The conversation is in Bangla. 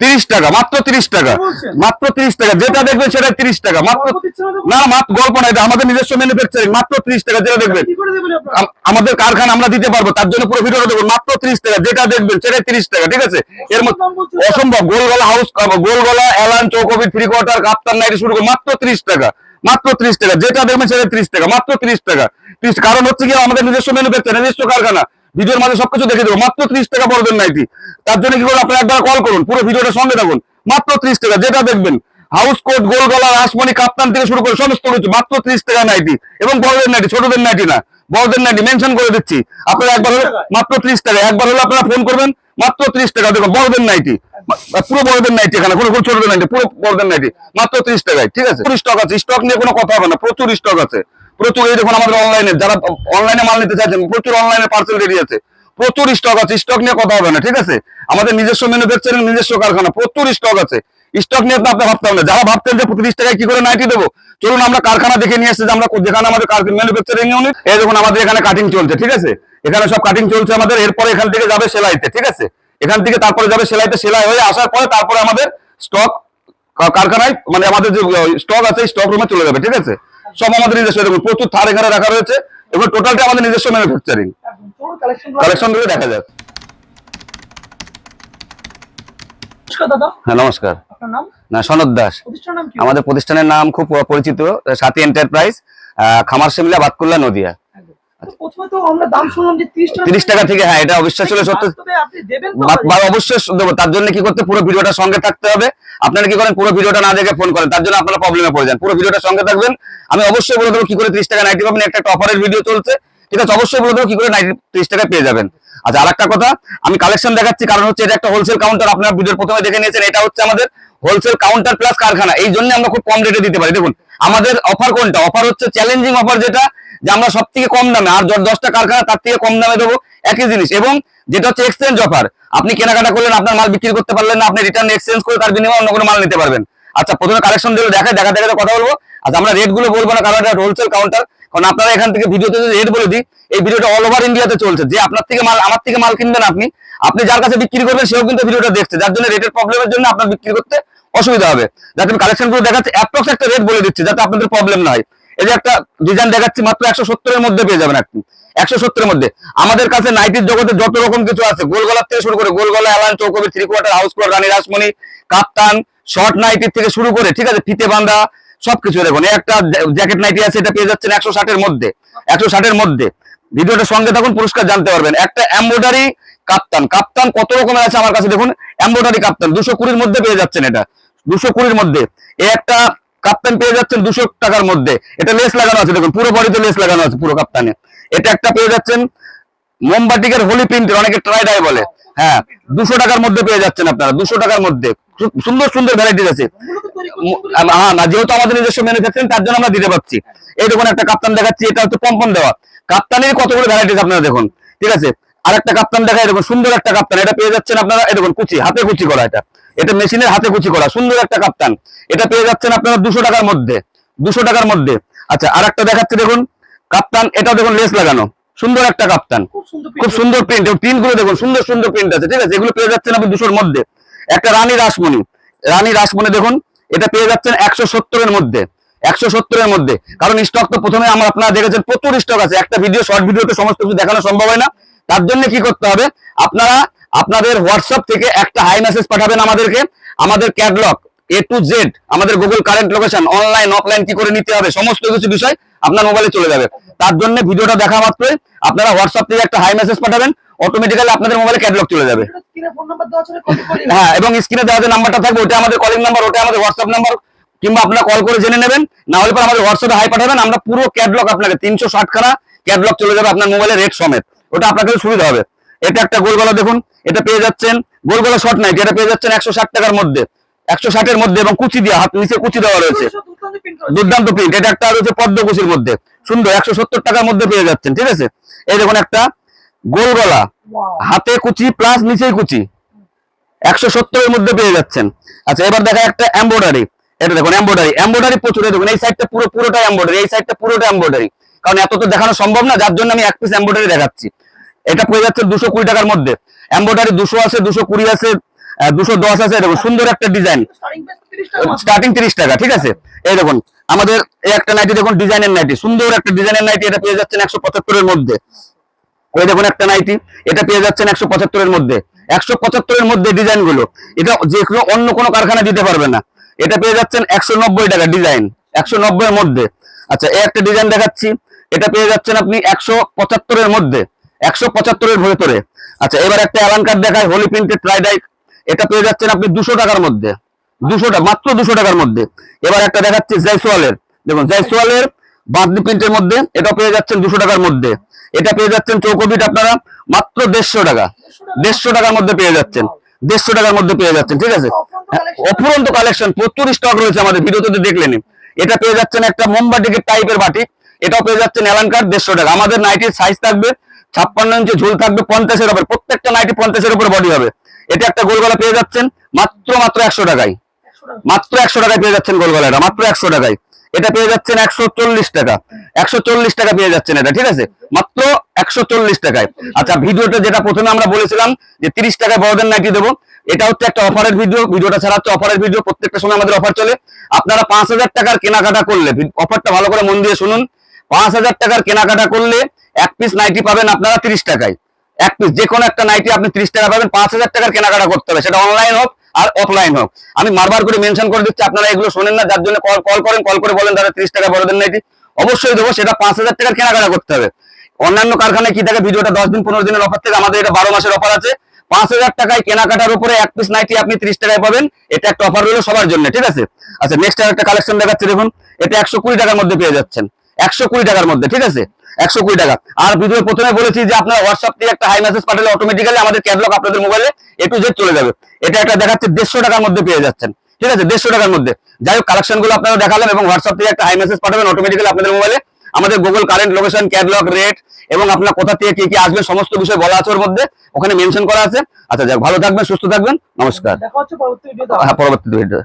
তিরিশ টাকা মাত্র তিরিশ টাকা। মাত্র তিরিশ টাকা যেটা দেখবেন সেটা তিরিশ টাকা মাত্র না মাত্র গল্প না এটা আমাদের নিজস্ব ম্যানুফ্যাকচারিং মাত্র তিরিশ টাকা যেটা দেখবেন। আমাদের কারখানা আমরা দিতে পারব তার জন্য পুরো ভিডিওটা দেখুন মাত্র তিরিশ টাকা যেটা দেখবেন সেটা তিরিশ টাকা ঠিক আছে? এর মধ্যে অসম্ভব গোলগলা হাউস গোলগলা এলান চৌকবি থ্রি কোয়ার্টার কাপ্তান নাইটি শুরু করে মাত্র তিরিশ টাকা মাত্র তিরিশ টাকা যেটা দেখবেন সেটা তিরিশ টাকা মাত্র তিরিশ টাকা। 30 কারণ হচ্ছে কি আমাদের নিজস্ব ম্যানুফ্যাকচার নিজস্ব কারখানা ভিডিওর মাঝে সবকিছু দেখে দেবো। মাত্র ত্রিশ টাকা পড়বেন নাইটি। তার জন্য কি করুন আপনারা একবার কল করুন। পুরো ভিডিওটা সঙ্গে থাকুন। মাত্র ত্রিশ টাকা যেটা দেখবেন হাউস কোট গোলগলা রাসমণি কাপ্তান থেকে শুরু করে সমস্ত কিছু মাত্র ত্রিশ টাকা নাইটি। এবং বড়দের নাইটি ছোটদের নাইটি না বড়দের নাইটি মেনশন করে দিচ্ছি। আপনারা একবার হলে মাত্র ত্রিশ টাকা একবার হলে আপনারা ফোন করবেন মাত্র ত্রিশ টাকা। দেখুন বড়দের নাইটি পুরো বড়দের নাইটি এখানে কোনো কোনো ছোটদের নাইটি পুরো বড়দের নাইটি মাত্র ত্রিশ টাকায় ঠিক আছে? স্টক আছে স্টক নিয়ে কোনো কথা হবে না প্রচুর স্টক আছে। প্রচুর এই দেখুন আমাদের অনলাইনে যারা অনলাইনে মাল নিতে চাইছেন, প্রচুর অনলাইনে পার্সেল রেডি আছে। প্রচুর স্টক আছে স্টক নিয়ে কথা হবে না, ঠিক আছে? আমাদের নিজস্ব ম্যানুফ্যাকচারিং নিজস্ব কারখানা, প্রচুর স্টক আছে। স্টক নিয়ে আপনি ভাবতে হবে না। যারা ভাবতেন যে তিরিশ টাকায় কি করে নাইটি দেবো, চলুন আমরা কারখানা দেখে নিয়ে এসেছি যে আমরা যেখানে আমাদের ম্যানুফ্যাকচারিং ইউনিট এই দেখুন আমাদের এখানে কাটিং চলছে, ঠিক আছে? এখানে সব কাটিং চলছে আমাদের, এরপরে এখান থেকে যাবে সেলাইতে, ঠিক আছে? এখান থেকে তারপরে যাবে সেলাইতে, সেলাই হয়ে আসার পরে তারপরে আমাদের স্টক কারখানায় মানে আমাদের যে স্টক আছে স্টক রুমে চলে যাবে, ঠিক আছে? সব আমাদের নিজস্ব। দেখুন প্রচুর থার এখানে রাখা রয়েছে এবং টোটালটা আমাদের নিজস্ব ম্যানুফ্যাকচারিং কালেকশনগুলো দেখা যাক। নমস্কার হ্যাঁ নমস্কার। না সনদ দাস। আমাদের প্রতিষ্ঠানের নাম খুব পরিচিত সাথী এন্টারপ্রাইজ খামার শিমলা বাতকুল্লা নদিয়া। প্রথমে তো আমরা দাম শুনলাম যে 30 টাকা তিরিশ টাকা থেকে হ্যাঁ এটা ছিল সত্য আপনি দেবেন তো বা- বা- অবশ্যই দেবো। তার জন্য কি করতে পুরো ভিডিওটা সঙ্গে থাকতে হবে। আপনারা কি করেন পুরো ভিডিওটা না দেখে ফোন করেন। তার জন্য আপনারা প্রবলেমে পড়ে যান। পুরো ভিডিওটা সঙ্গে থাকবেন। আমি অবশ্যই বলে দেবো কি করে ত্রিশ টাকা নাইটি পাবেন। একটা অফারের ভিডিও চলছে। ঠিক আছে অবশ্যই বলে দেবো কি করে নাইটি ত্রিশ টাকায় পেয়ে যাবেন। আচ্ছা আর একটা কথা আমি কালেকশন দেখাচ্ছি। কারণ হচ্ছে এটা একটা হোলসেল কাউন্টার আপনার ভিডিওর প্রথমে দেখে নিয়েছেন এটা হচ্ছে আমাদের হোলসেল কাউন্টার প্লাস কারখানা। এই জন্য আমরা খুব কম রেটে দিতে পারি। দেখুন আমাদের অফার কোনটা? অফার হচ্ছে চ্যালেঞ্জিং অফার যেটা যে আমরা সব থেকে কম দামে, আর দশটা কারখানা তার থেকে কম দামে দেবো একই জিনিস। এবং যেটা হচ্ছে এক্সচেঞ্জ অফার আপনি কেনাকাটা করলেন, আপনার মাল বিক্রি করতে পারলেন না, আপনি রিটার্ন এক্সচেঞ্জ করে তার বিনিময়ে অন্য কোনো মাল নিতে পারবেন। আচ্ছা প্রথমে কালেকশন দিলে, দেখা দেখা দেখা কথা বলব। আচ্ছা আমরা রেটগুলো বলব না, কারণ এটা হোলসেল কাউন্টার কারণ আপনারা এখান থেকে ভিডিওতে যদি রেট বলে দিই, এই ভিডিওটা অল ওভার ইন্ডিয়াতে চলছে। যে আপনার থেকে মাল, আমার থেকে মাল কিনবেন আপনি আপনি যার কাছে বিক্রি করবেন, সেও কিন্তু ভিডিওটা দেখছে। যার জন্য রেটের প্রবলেমের জন্য আপনার বিক্রি করতে অসুবিধা হবে। যাতে আমি কালেকশনগুলো দেখাচ্ছি অ্যাপ্রক্স একটা রেট বলে দিচ্ছি, যাতে আপনাদের প্রবলেম না হয়। এই যে একটা ডিজাইন দেখাচ্ছি, মাত্র একশো সত্তরের মধ্যে পেয়ে যাবেন আপনি। একশো সত্তরের মধ্যে। আমাদের কাছে নাইটির জগতে যত রকম কিছু আছে গোলগলার থেকে শুরু করে গোলগলা, অ্যালান চৌকবি থ্রি কোয়ার্টার হাউস কোয়ার রানী রাসমণি, কাপ্তান শর্ট নাইটির থেকে শুরু করে, ঠিক আছে, ফিতে বান্ধা সবকিছু দেখুন। একটা জ্যাকেট নাইটি আছে, এটা পেয়ে যাচ্ছেন একশো ষাটের মধ্যে। একশো ষাটের মধ্যে। ভিডিওটার সঙ্গে থাকুন, পুরস্কার জানতে পারবেন। একটা এম্বোডারি কাপ্তান। কাপ্তান কত রকমের আছে আমার কাছে দেখুন। Embroidery kaftan. দুশো কুড়ির মধ্যে পেয়ে যাচ্ছেন এটা। দুশো কুড়ির মধ্যে। এ একটা কাপ্তান পেয়ে যাচ্ছেন দুশো টাকার মধ্যে। এটা লেস লাগানো আছে, দেখুন, পুরো বডিতে লেস লাগানো আছে পুরো কাপ্তানে এটা একটা পেয়ে যাচ্ছেন মোমবাটিকের হোলি প্রিন্টের অনেকে ট্রাই ডাই বলে। হ্যাঁ দুশো টাকার মধ্যে পেয়ে যাচ্ছেন আপনারা, দুশো টাকার মধ্যে। সুন্দর সুন্দর ভ্যারাইটিস আছে। হ্যাঁ না, যেহেতু আমাদের নিজস্ব ম্যানুফ্যাকচারিং তার জন্য আমরা দিতে পারছি। এই দেখুন, একটা কাপ্তান দেখাচ্ছি, এটা হচ্ছে পম্পন দেওয়া। কাপ্তানের কতগুলো ভ্যারাইটিস আপনারা দেখুন, ঠিক আছে? আর একটা কাপ্তান দেখা দেখুন সুন্দর একটা কাপ্তান। এটা পেয়ে যাচ্ছেন আপনারা দেখুন কুচি হাতে কুচি করা এটা। এটা মেশিনের হাতে কুচি করা সুন্দর একটা কাপ্তান। এটা পেয়ে যাচ্ছেন আপনারা দুশো টাকার মধ্যে দুশো টাকার মধ্যে। আচ্ছা আর একটা দেখাচ্ছি দেখুন কাপ্তান এটা দেখুন লেস লাগানো। সুন্দর একটা কাপ্তান। খুব সুন্দর খুব সুন্দর প্রিন্ট প্রিন্টগুলো দেখুন সুন্দর সুন্দর প্রিন্ট আছে ঠিক আছে? এগুলো পেয়ে যাচ্ছেন আপনি দুশোর মধ্যে। একটা রানী রাসমণি। রানী রাসমণি দেখুন এটা পেয়ে যাচ্ছেন একশো সত্তরের মধ্যে। একশো সত্তরের মধ্যে। কারণ স্টক তো প্রথমে আমরা আপনারা দেখেছেন প্রচুর স্টক আছে। একটা ভিডিও শর্ট ভিডিওতে সমস্ত কিছু দেখানো সম্ভব হয় না। তার জন্য কি করতে হবে? আপনারা আপনাদের হোয়াটসঅ্যাপ থেকে একটা হাই মেসেজ পাঠাবেন আমাদেরকে। আমাদের ক্যাটলগ এ টু জেড আমাদের Google current location online offline কি করে নিতে হবে, সমস্ত কিছু বিষয় আপনার মোবাইলে চলে যাবে। তার জন্য ভিডিওটা দেখা মাত্রই আপনারা হোয়াটসঅ্যাপ থেকে একটা হাই মেসেজ পাঠাবেন অটোমেটিক্যালি আপনাদের মোবাইলে ক্যাটলগ চলে যাবে। হ্যাঁ এবং স্ক্রিনে দেওয়া যে নাম্বারটা থাকবে, ওটা আমাদের কলিং নাম্বার ওটা আমাদের হোয়াটসঅ্যাপ নাম্বার কিংবা আপনারা কল করে জেনে নেবেন। না হলে পর আমাদের হোয়াটসঅ্যাপে হাই পাঠাবেন, আমরা পুরো ক্যাটলগ আপনাকে, তিনশো ষাট খানা ক্যাটলগ চলে যাবে আপনার মোবাইলে রেট সমেত। ওটা আপনার কাছে সুবিধা হবে। এটা একটা গোলগলা দেখুন এটা পেয়ে যাচ্ছেন গোলগলা শর্ট নাইট এটা পেয়ে যাচ্ছেন একশো ষাট টাকার মধ্যে। একশো ষাটের মধ্যে এবং কুচি দেওয়া হাত নিচে কুচি দেওয়া রয়েছে। দুর্দান্ত প্রিন্ট এটা একটা রয়েছে পদ্ম কুচির মধ্যে। সুন্দর একশো সত্তর টাকার মধ্যে পেয়ে যাচ্ছেন ঠিক আছে? এই দেখুন একটা গোল গলা হাতে কুচি প্লাস নিচেই কুচি। একশো সত্তরের মধ্যে পেয়ে যাচ্ছেন। আচ্ছা এবার দেখা একটা এম্বয়ডারি এটা দেখুন এম্বয়ডারি এম্বয়ডারি প্রচুর দেখুন এই সাইডটা পুরো পুরোটা এম্বয়ডারি এই সাইডটা পুরোটা এম্বয়ডারি কারণ এত তো দেখানো সম্ভব না যার জন্য আমি এক পিস এম্বয়ডারি দেখাচ্ছি। এটা পেয়ে যাচ্ছে দুশো কুড়ি টাকার মধ্যে। এম্বয়ডারি দুশো আছে দুশো কুড়ি আছে দুশো দশ আছে দেখুন সুন্দর একটা ডিজাইন স্টার্টিং প্রাইস 30 টাকা মাত্র। স্টার্টিং তিরিশ টাকা ঠিক আছে? এই দেখুন আমাদের এই একটা নাইটি দেখুন ডিজাইনের নাইটি সুন্দর একটা ডিজাইনের নাইটি এটা পেয়ে যাচ্ছেন একশো পঁচাত্তরের মধ্যে। ওই দেখুন একটা নাইটি এটা পেয়ে যাচ্ছেন একশো পঁচাত্তরের মধ্যে। একশো পঁচাত্তরের মধ্যে ডিজাইনগুলো এটা যে কোনো অন্য কোনো কারখানা দিতে পারবে না। এটা পেয়ে যাচ্ছেন একশো নব্বই টাকা ডিজাইন একশো নব্বই এর মধ্যে। আচ্ছা এই একটা ডিজাইন দেখাচ্ছি। এটা পেয়ে যাচ্ছেন আপনি একশো পঁচাত্তরের মধ্যে একশো পঁচাত্তরের ভেতরে। আচ্ছা এবার একটা অ্যালান কার্ড দেখায় হোলি প্রিন্টেড ট্রাইডাই এটা পেয়ে যাচ্ছেন আপনি দুশো টাকার মধ্যে দুশো টাকা মাত্র দুশো টাকার মধ্যে। এবার একটা দেখাচ্ছি জয়সওয়ালের দেখুন জয়সওয়ালের বাঁধনি প্রিন্টের মধ্যে এটা পেয়ে যাচ্ছেন দুশো টাকার মধ্যে। এটা পেয়ে যাচ্ছেন চৌকবিট আপনারা মাত্র দেড়শো টাকা। দেড়শো টাকার মধ্যে পেয়ে যাচ্ছেন। দেড়শো টাকার মধ্যে পেয়ে যাচ্ছেন ঠিক আছে? হ্যাঁ, অফুরন্ত কালেকশন প্রচুর স্টক রয়েছে আমাদের ভিডিওতে দেখলেনি এটা পেয়ে যাচ্ছেন একটা মোমবাটিকের টাইপের বাটি। এটাও পেয়ে যাচ্ছেন এলানকার দেড়শো টাকা। আমাদের নাইটির সাইজ থাকবে ছাপ্পান্ন ইঞ্চি, ঝুল থাকবে পঞ্চাশের উপরে। প্রত্যেকটা নাইটি পঞ্চাশের উপরে বডি হবে। এটা একটা গোলগলা পেয়ে যাচ্ছেন মাত্র মাত্র একশো টাকায়। মাত্র একশো টাকায় পেয়ে যাচ্ছেন গোলগলাটা, মাত্র একশো টাকায়। এটা পেয়ে যাচ্ছেন একশো চল্লিশ টাকা। একশো চল্লিশ টাকা পেয়ে যাচ্ছেন এটা, ঠিক আছে? মাত্র একশো চল্লিশ টাকায়। আচ্ছা ভিডিওটা যেটা প্রথমে আমরা বলেছিলাম যে তিরিশ টাকায় বড়দের নাইটি দেবো। এটা হচ্ছে একটা অফারের ভিডিও। ভিডিওটা ছাড়া হচ্ছে অফারের ভিডিও। প্রত্যেকটা সময় আমাদের অফার চলে। আপনারা পাঁচ হাজার টাকার কেনাকাটা করলে, অফারটা ভালো করে মন দিয়ে শুনুন। পাঁচ হাজার টাকার কেনাকাটা করলে এক পিস নাইটি পাবেন আপনারা তিরিশ টাকায়। এক পিস যে কোনো একটা নাইটি আপনি তিরিশ টাকা পাবেন, পাঁচ হাজার টাকার কেনাকাটা করতে হবে। সেটা অনলাইন হোক আর অফলাইন হোক। আমি বারবার করে মেনশন করে দিচ্ছি, আপনারা এগুলো শোনেন না, যার জন্য কল কল করেন কল করে বলেন দাদা তিরিশ টাকা বড়দের নাইটি অবশ্যই দেবো, সেটা পাঁচ হাজার টাকার কেনাকাটা করতে হবে। অন্যান্য কারখানায় কি থাকে, ভিডিওটা দশ দিন, পনেরো দিনের অফার থেকে আমাদের এটা বারো মাসের অফার আছে। পাঁচ হাজার টাকায় কেনাকাটার উপরে এক পিস নাইটি আপনি তিরিশ টাকায় পাবেন, এটা একটা অফার রইল সবার জন্য, ঠিক আছে? আচ্ছা নেক্সট একটা কালেকশন দেখাচ্ছি, দেখুন, এটা একশো কুড়ি টাকার মধ্যে পেয়ে যাচ্ছেন। একশো কুড়ি টাকার মধ্যে ঠিক আছে? একশো কুড়ি টাকা। আর ভিডিও প্রথমে বলেছি যে আপনার হোয়াটসঅ্যাপ থেকে একটা হাই মেসেজ পাঠালে অটোমেটিক্যালি আমাদের ক্যাটলগ আপনাদের মোবাইলে এ টু জেড চলে যাবে। এটা একটা দেখাচ্ছে দেড়শো টাকার মধ্যে পেয়ে যাচ্ছেন। ঠিক আছে? দেড়শো টাকার মধ্যে। যাই হোক কালেকশনগুলো আপনারা দেখালাম এবং হোয়াটসঅ্যাপ থেকে একটা হাই মেসেজ পাঠাবেন অটোমেটিক্যালি আপনাদের মোবাইলে আমাদের Google current location catalog rate এবং আপনার কোথা থেকে কি কি আসবে সমস্ত বিষয় বলা আছে ওর মধ্যে। ওখানে মেনশন করা আছে। আচ্ছা যাক ভালো থাকবেন সুস্থ থাকবেন। নমস্কার। হ্যাঁ পরবর্তী ভিডিও